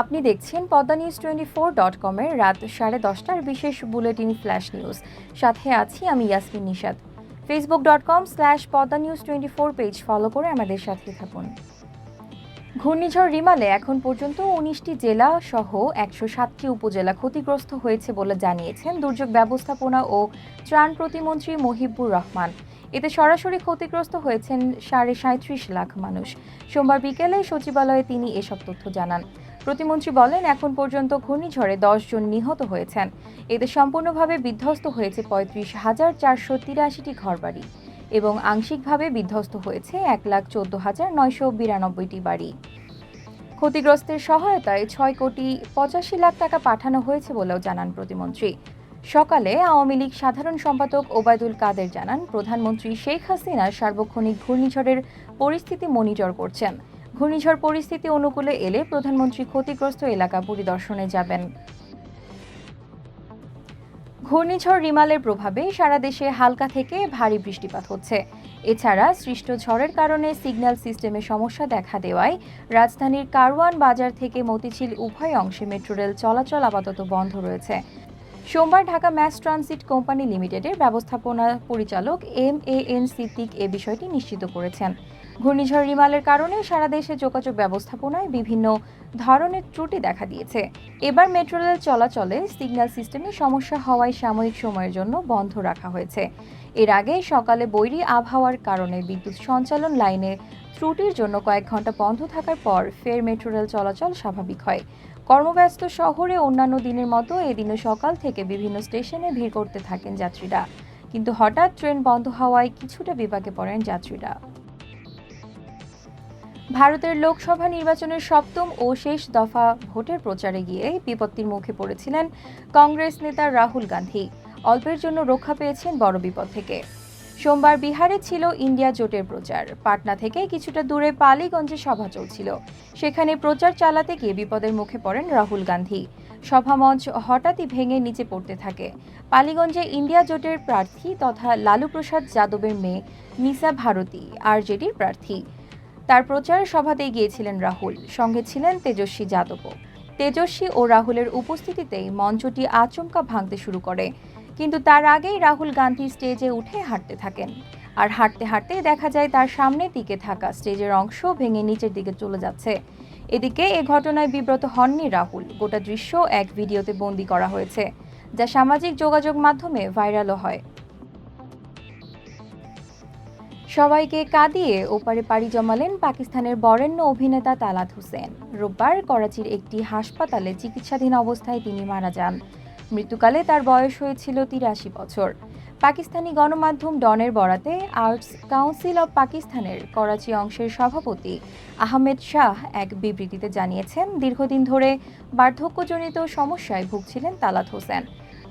আপনি দেখছেন Padma news twenty four dot কমের রাত সাড়ে দশটার বিশেষ বুলেটিন ফ্ল্যাশ নিউজ। সাথে আছি আমি Yasmin Nishad Facebook dot com slash Padma news twenty four page follow করে আমাদের সাথে থাকুন। ঘূর্ণিঝড় রিমালে এখন পর্যন্ত উনিশটি জেলা সহ একশো সাতটি উপজেলা ক্ষতিগ্রস্ত হয়েছে বলে জানিয়েছেন দুর্যোগ ব্যবস্থাপনা ও ত্রাণ প্রতিমন্ত্রী মহিবুর রহমান। এতে সরাসরি ক্ষতিগ্রস্ত হয়েছেন সাড়ে সাঁত্রিশ লাখ মানুষ। সোমবার বিকেলে সচিবালয়ে তিনি এসব তথ্য জানান। প্রতিমন্ত্রী বলেন, এখন পর্যন্ত ঘূর্ণিঝড়ে দশ জন নিহত হয়েছেন। এতে সম্পূর্ণভাবে বিধ্বস্ত হয়েছে পঁয়ত্রিশ হাজার চারশো তিরাশিটি ঘরবাড়ি এবং আংশিকভাবে বিধ্বস্ত হয়েছে এক লাখ চোদ্দ হাজার নয়শো বিরানব্বইটি বাড়ি। ক্ষতিগ্রস্তের সহায়তায় ছয় কোটি পঁচাশি লাখ টাকা পাঠানো হয়েছে বলেও জানান প্রতিমন্ত্রী। সকালে আওয়ামী লীগ সাধারণ সম্পাদক ওবায়দুল কাদের জানান, প্রধানমন্ত্রী শেখ হাসিনা সার্বক্ষণিক ঘূর্ণিঝড়ের পরিস্থিতি মনিটর করছেন। ঘূর্ণিঝড় পরিস্থিতি অনুকূলে এলে প্রধানমন্ত্রী ক্ষতিগ্রস্ত এলাকা পরিদর্শনে যাবেন। ঘূর্ণিঝড় রিমালের প্রভাবে সারা দেশে হালকা থেকে ভারী বৃষ্টিপাত হচ্ছে। এছাড়া সৃষ্ট ঝড়ের কারণে সিগন্যাল সিস্টেমে সমস্যা দেখা দেওয়ায় রাজধানীর কারওয়ান বাজার থেকে মতিঝিল উভয় অংশে মেট্রো রেল চলাচল আপাতত বন্ধ রয়েছে। সোমবার ঢাকা ম্যাস ট্রানজিট কোম্পানি লিমিটেডের ব্যবস্থাপনা পরিচালক এম এ এন সিদ্দিক এ বিষয়টি নিশ্চিত করেছেন। ঘূর্ণিঝড় রিমালের কারণে সারা দেশে যোগাযোগ ব্যবস্থাপনায় বিভিন্ন ধরনের ত্রুটি দেখা দিয়েছে। এবার মেট্রো রেল চলাচলে সিগন্যাল সিস্টেমে সমস্যা হওয়ায় সাময়িক সময়ের জন্য বন্ধ রাখা হয়েছে। এর আগে সকালে বৈরী আবহাওয়ার কারণে বিদ্যুৎ সঞ্চালন লাইনে ত্রুটির জন্য কয়েক ঘণ্টা বন্ধ থাকার পর ফের মেট্রো রেল চলাচল স্বাভাবিক হয়। কর্মব্যস্ত শহরে অন্যান্য দিনের মতো এদিনও সকাল থেকে বিভিন্ন স্টেশনে ভিড় করতে থাকেন যাত্রীরা। কিন্তু হঠাৎ ট্রেন বন্ধ হওয়ায় কিছুটা বিপাকে পড়েন যাত্রীরা। ভারতের লোকসভা নির্বাচনের সপ্তম ও শেষ দফা ভোটের প্রচারে গিয়ে বিপত্তির মুখে পড়েছিলেন কংগ্রেস নেতা রাহুল গান্ধী। অল্পের জন্য রক্ষা পেয়েছেন বড় বিপদ থেকে। সোমবার বিহারে ছিল ইন্ডিয়া জোটের প্রচার। পাটনা থেকে কিছুটা দূরে পালিগঞ্জে সভা চলছিল। সেখানে প্রচার চালাতে গিয়ে বিপদের মুখে পড়েন রাহুল গান্ধী। সভামঞ্চ হঠাৎই ভেঙে নিচে পড়তে থাকে। পালিগঞ্জে ইন্ডিয়া জোটের প্রার্থী তথা লালু প্রসাদ যাদবের মেয়ে নিসা ভারতী, আরজেডির প্রার্থী। তার প্রচার সভাতেই গিয়েছিলেন রাহুল। সঙ্গে ছিলেন তেজস্বী যাদবও। তেজস্বী ও রাহুলের উপস্থিতিতেই মঞ্চটি আচমকা ভাঙতে শুরু করে। কিন্তু তার আগেই রাহুল গান্ধী স্টেজে উঠে হাঁটতে থাকেন। আর হাঁটতে হাঁটতে দেখা যায় তার সামনের দিকে থাকা স্টেজের অংশ ভেঙে নিচের দিকে চলে যাচ্ছে। এদিকে এ ঘটনায় বিব্রত হননি রাহুল। গোটা দৃশ্য এক ভিডিওতে বন্দি করা হয়েছে, যা সামাজিক যোগাযোগ মাধ্যমে ভাইরালও হয়। সবাইকে কাঁদিয়ে ওপারে পাড়ি জমালেন পাকিস্তানের বরেণ্য অভিনেতা তালাত হোসেন। রোববার করাচির একটি হাসপাতালে চিকিৎসাধীন অবস্থায় তিনি মারা যান। মৃত্যুকালে তার বয়স হয়েছিল তিরাশি বছর। পাকিস্তানি গণমাধ্যম ডনের বরাতে আর্টস কাউন্সিল অব পাকিস্তানের করাচি অংশের সভাপতি আহমেদ শাহ এক বিবৃতিতে জানিয়েছেন, দীর্ঘদিন ধরে বার্ধক্যজনিত সমস্যায় ভুগছিলেন তালাত হোসেন।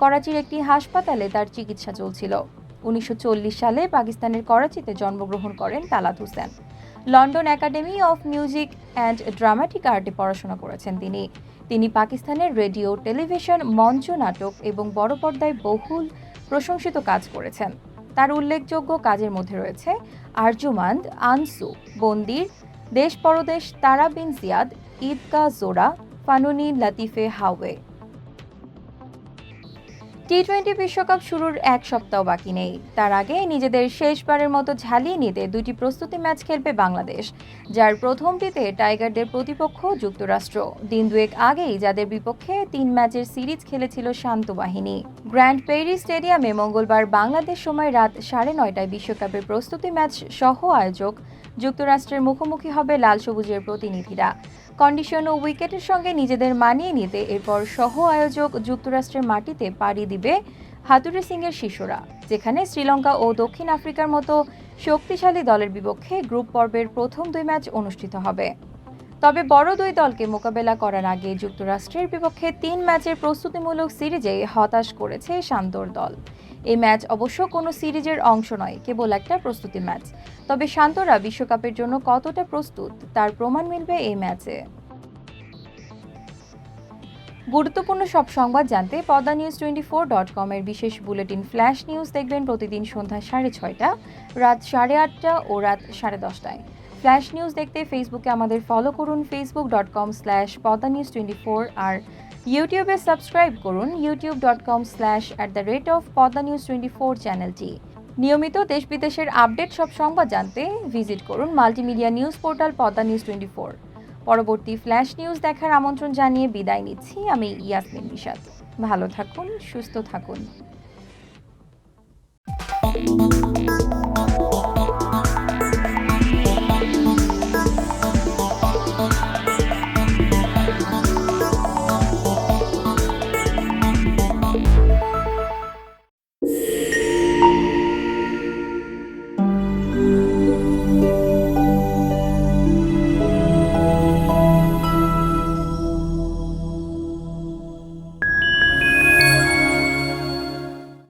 করাচির একটি হাসপাতালে তার চিকিৎসা চলছিল। উনিশশো চল্লিশ সালে পাকিস্তানের করাচিতে জন্মগ্রহণ করেন Talat Hossain. London academy of music and dramatic আর্টে পড়াশোনা করেছেন তিনি। তিনি পাকিস্তানের রেডিও, টেলিভিশন, মঞ্চ, নাটক এবং বড় পর্দায় বহুল প্রশংসিত কাজ করেছেন। তার উল্লেখযোগ্য কাজের মধ্যে রয়েছে আরজুমান্দ আনসু, বন্দির, দেশ পরদেশ তারাবিন জিয়াদ ঈদগা জোড়া, ফানুনি, লাতিফে হাওয়ে। টি টোয়েন্টি বিশ্বকাপ শুরুর এক সপ্তাহ বাকি নেই। তার আগে নিজেদের শেষবারের মতো ঝালিয়ে নিতে দুটি প্রস্তুতি ম্যাচ খেলবে বাংলাদেশ, যার প্রথমটিতে টাইগারদের প্রতিপক্ষ যুক্তরাষ্ট্র। দিন দুয়েক আগেই যাদের বিপক্ষে তিন ম্যাচের সিরিজ খেলেছিল শান্ত বাহিনী। গ্র্যান্ড পেরি স্টেডিয়ামে মঙ্গলবার বাংলাদেশ সময় রাত সাড়ে নয়টায় বিশ্বকাপের প্রস্তুতি ম্যাচ সহ আয়োজক যুক্তরাষ্ট্রের মুখোমুখি হবে লাল সবুজের প্রতিনিধিরা। কন্ডিশন ও উইকেটের সঙ্গে নিজেদের মানিয়ে নিতে এরপর সহ আয়োজক যুক্তরাষ্ট্রের মাটিতে পাড়ি দিবে হাতুরে সিংয়ের শিশুরা, যেখানে শ্রীলঙ্কা ও দক্ষিণ আফ্রিকার মতো শক্তিশালী দলের বিপক্ষে গ্রুপ পর্বের প্রথম দুই ম্যাচ অনুষ্ঠিত হবে। তবে বড় দুই দলকে মোকাবেলা করার আগে যুক্তরাষ্ট্রের বিপক্ষে তিন ম্যাচের প্রস্তুতিমূলক সিরিজে হতাশ করেছে শান্তর দল। এই ম্যাচ অবশ্য কোনো সিরিজের অংশ নয়, কেবল একটা প্রস্তুতি ম্যাচ। তবে শান্তরা বিশ্বকাপের জন্য কতটা প্রস্তুত তার প্রমাণ মিলবে এই ম্যাচে। গুরুত্বপূর্ণ সব সংবাদ জানতে Padma news twenty four dot কমের বিশেষ বুলেটিন ফ্ল্যাশ নিউজ দেখবেন প্রতিদিন সন্ধ্যা সাড়ে ছয়টা, রাত সাড়ে আটটা ও রাত সাড়ে দশটায়। ফ্ল্যাশ নিউজ দেখতে ফেসবুকে আমাদের ফলো করুন Facebook dot com slash Padma news twenty four আর ইউটিউবে সাবস্ক্রাইব করুন YouTube dot com slash at the rate of Padma news twenty four চ্যানেলটি নিয়মিত দেশ বিদেশের আপডেট সব সংবাদ জানতে ভিজিট করুন multimedia news portal Padma news twenty four পরবর্তী ফ্ল্যাশ নিউজ দেখার আমন্ত্রণ জানিয়ে বিদায় নিচ্ছি আমি ইয়াসমিন নিশাদ ভালো থাকুন, সুস্থ থাকুন।